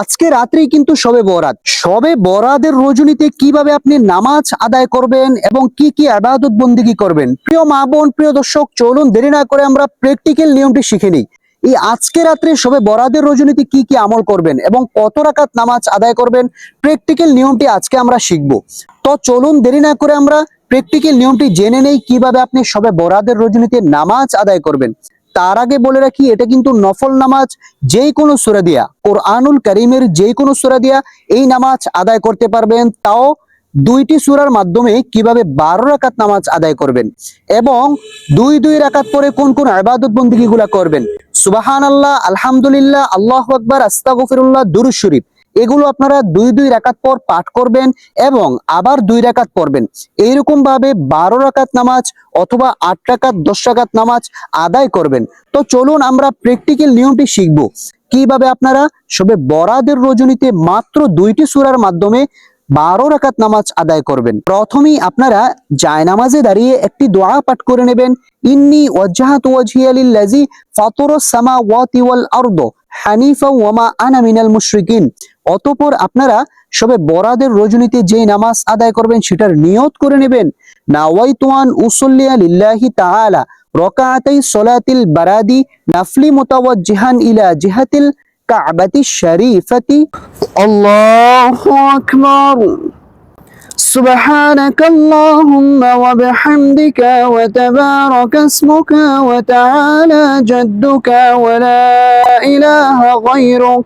আজকে রাত্রেই কিন্তু সবে বরাত। সবে বরাদের রজনীতে কীভাবে আপনি নামাজ আদায় করবেন এবং কি কি আবাদত বন্দিগি করবেন? প্রিয় মা বোন, প্রিয় দর্শক, চলুন দেরি না করে আমরা প্র্যাকটিক্যাল নিয়মটি শিখে নিই। এই আজকে রাত্রে সবে বরাদের রজনীতে কি কি আমল করবেন এবং কত রাকাত নামাজ আদায় করবেন? প্র্যাকটিক্যাল নিয়মটি আজকে আমরা শিখব। তো চলুন দেরি না করে আমরা প্র্যাকটিক্যাল নিয়মটি জেনে নেই কীভাবে আপনি সবে বরাদের রজনীতে নামাজ আদায় করবেন। তার আগে বলে রাখি, এটা কিন্তু নফল নামাজ যেই কোনো সুরা দিয়া, কোরআনুল করিমের যে কোনো সুরা দিয়া এই নামাজ আদায় করতে পারবেন। তাও দুইটি সুরার মাধ্যমে কীভাবে বারো রাকাত নামাজ আদায় করবেন এবং দুই দুই রাকাত পরে কোন কোন আবাদত বন্দিগি গুলা করবেন। সুবাহান আল্লাহ আলহামদুলিল্লাহ, আল্লাহ আকবর, আস্তাগফিরুল্লাহ দুরুজ শরীফ। এগুলো আপনারা দুই দুই রাকাত পর পাঠ করবেন এবং আবার দুই রাকাত পড়বেন। এইরকম ভাবে বারো রাকাত নামাজ অথবা আট রাকাত, দশ রাকাত নামাজ আদায় করবেন। তো চলুন আমরা প্র্যাকটিক্যাল নিয়মটি শিখব। কীভাবে আপনারা সবে বরাদের রজনীতে মাত্র দুইটি সুরার মাধ্যমে বারো রাকাত নামাজ আদায় করবেন। প্রথমেই আপনারা জায়নামাজে দাঁড়িয়ে একটি দোয়া পাঠ করে নেবেন। ইন্নি ওয়াজহাতু ওয়াজহিয়া লিল্লাযী ফাতারাস সামাওয়াতি ওয়াল হানিফা ওয়ামা আনা মিনাল মুশরিকিন। অতঃপর আপনারা সবে বরাদের রজনীতে যে নামাজ আদায় করবেন সেটার নিয়ত করে নেবেন নাওয়াইতুয়ান উসল্লিয়া লিল্লাহি তাআলা রকাআতাই সলাতিল বারাদি নাফলি মুতাওয়াজ্জিহান ইলা জিহাতিল কাবাতি শরীফাতি আল্লাহু আকবার سبحانك اللهم وبحمدك وتبارك اسمك وتعالى جدك ولا إله غيرك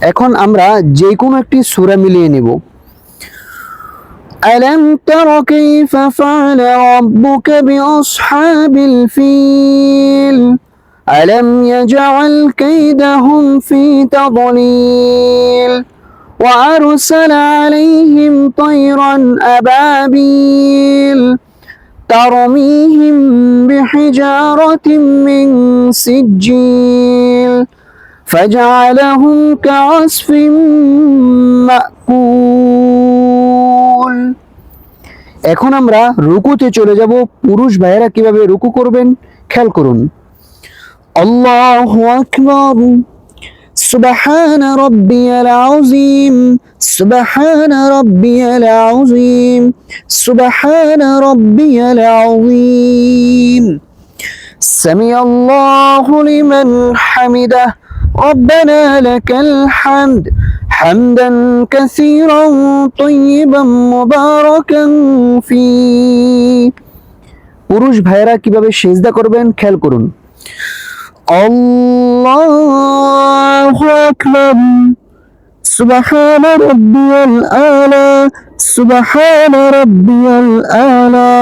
এখন আমরা যে কোনো একটি সূরা মিলিয়ে নেব ألم تر كيف فعل ربك بأصحاب الفيل ألم يجعل كيدهم في تضليل وأرسل عليهم طيرا أبابيل ترميهم بحجارة من سجيل فجعلهم كعصف মাকুল এখন আমরা রুকুতে চলে যাব পুরুষ ভাইয়েরা কিভাবে রুকু করবেন খেয়াল করুন আল্লাহু আকবার سبحان ربي العظيم سبحان ربي العظيم سبحان ربي العظيم سمع الله لمن حمده ربنا لك الحمد حمدا كثيرا طيبا مباركا فيه পুরুষ ভাইরা কিভাবে সেজদা করবেন খেয়াল করুন আল্লাহু আকবার সুবহান রাব্বিয়াল আলা সুবহান রাব্বিয়াল আলা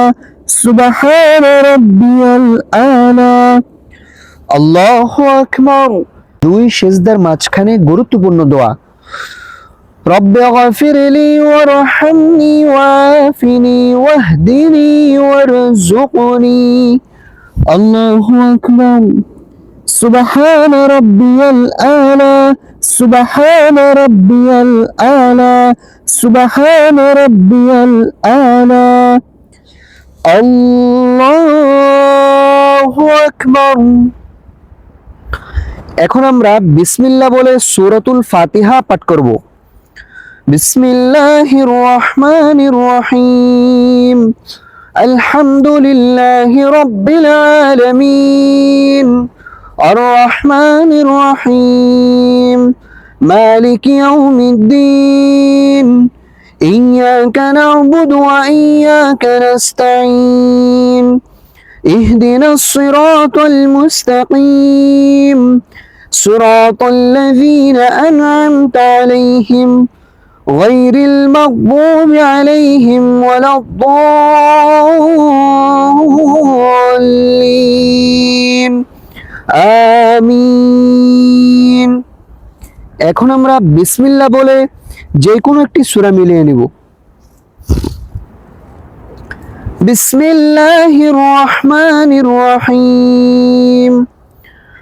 সুবহান রাব্বিয়াল আলা আল্লাহু আকবার দুই সেজদার মাঝখানে গুরুত্বপূর্ণ দোয়া। রব্বে গফিরলি ওয়ারহামনি ওয়াফিনি ওয়াহদিনি ওয়ারজুকনি আল্লাহু আকবার। সুবহান রাব্বিয়াল আলা। সুবহান রাব্বিয়াল আলা। সুবহান রাব্বিয়াল আলা। আল্লাহু আকবার। এখন আমরা বিসমিল্লাহ বলে সূরাতুল ফাতিহা পাঠ করব বিসমিল্লাহির রহমানির রহিম আলহামদুলিল্লাহি রাব্বিল আলামিন আর রহমানির রহিম মালিক ইয়াউমিদ্দিন إياك نعبد وإياك نستعين اهدنا الصراط المستقيم صراط الذين أنعمت عليهم غير المغضوب عليهم ولا الضالين আমিন এখন আমরা বিসমিল্লাহ বলে যে কোনো একটি সূরা মিলিয়ে নেব বিসমিল্লাহির রহমানির রহিম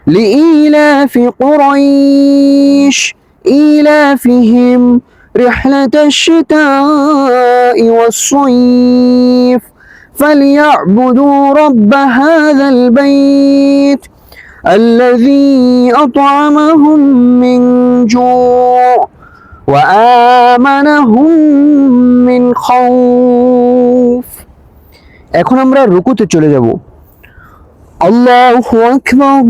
لإيلاف قريش إيلافهم رحلة الشتاء والصيف فليعبدوا رب هذا البيت الذي أطعمهم من جوع وآمنهم من خوف এখন আমরা রুকুতে চলে যাব আল্লাহু আকবার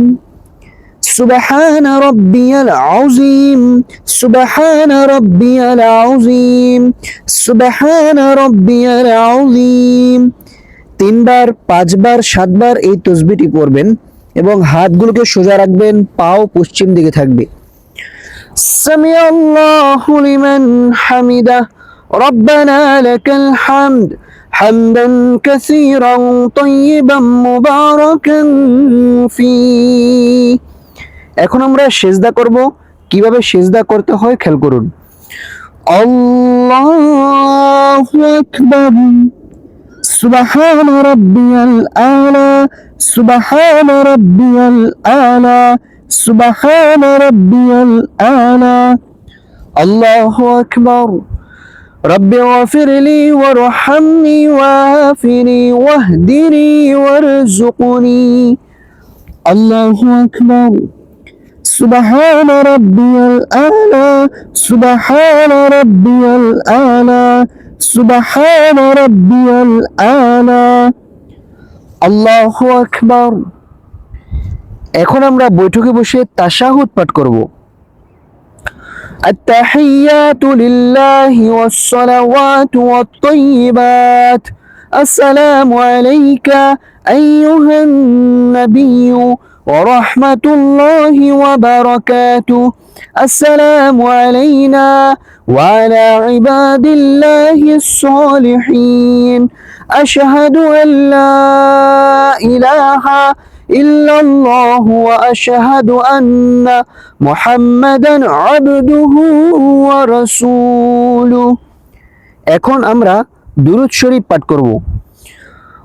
سبحان ربي العظيم سبحان ربي العظيم سبحان ربي العظيم তিনবার পাঁচবার সাতবার এই তসবিটি পড়বেন এবং হাতগুলোকে সোজা রাখবেন পাও পশ্চিম দিকে থাকবে সামি আল্লাহু লিমান হামিদা ربنا لك الحمد حمدا كثيرا طيبا مباركا فيه এখন আমরা সেজদা করব কিভাবে সেজদা করতে হয় খেয়াল করুন আল্লাহু আকবার সুবহান রাব্বিয়াল আলা সুবহান রাব্বিয়াল আলা সুবহান রাব্বিয়াল আলা আল্লাহু আকবার رب اغفر لي وارحمني وعافني واهدني وارزقني الله أكبر سبحان ربي الأعلى سبحان ربي الأعلى سبحان ربي الأعلى الله أكبر এখন আমরা বৈঠকে বসে তাশাহুদ পাঠ করব التحيات لله والصلوات والطيبات السلام عليك أيها النبي ورحمة الله وبركاته السلام علينا وعلى عباد الله الصالحين أشهد أن لا إله إلا الله وأشهد أن محمدا عبده ورسوله এখন আমরা দুরুদ শরীফ পাঠ করব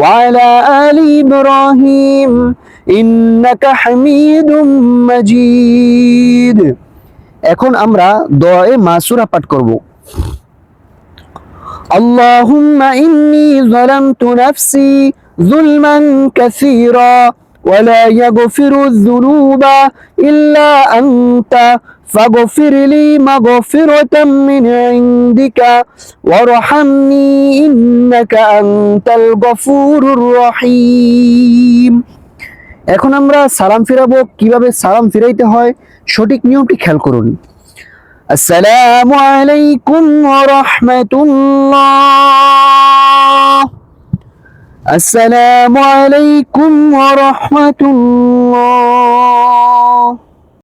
وعلى آل إبراهيم إنك حميد مجيد এখন আমরা দোয়ায়ে মাসুরা পাঠ করব اللهم إني ظلمت نفسي ظلما كثيرا ولا يغفر الذنوب إلا أنت فاغفر لي مغفرة من عندك وارحمني إنك أنت الغفور الرحيم এখন আমরা সালাম ফিরাবো কিভাবে সালাম ফিরাইতে হয় সঠিক নিয়মটি খেয়াল করুন আসসালামু আলাইকুম ওয়া রাহমাতুল্লাহ আসসালামু আলাইকুম ওয়া রাহমাতুল্লাহ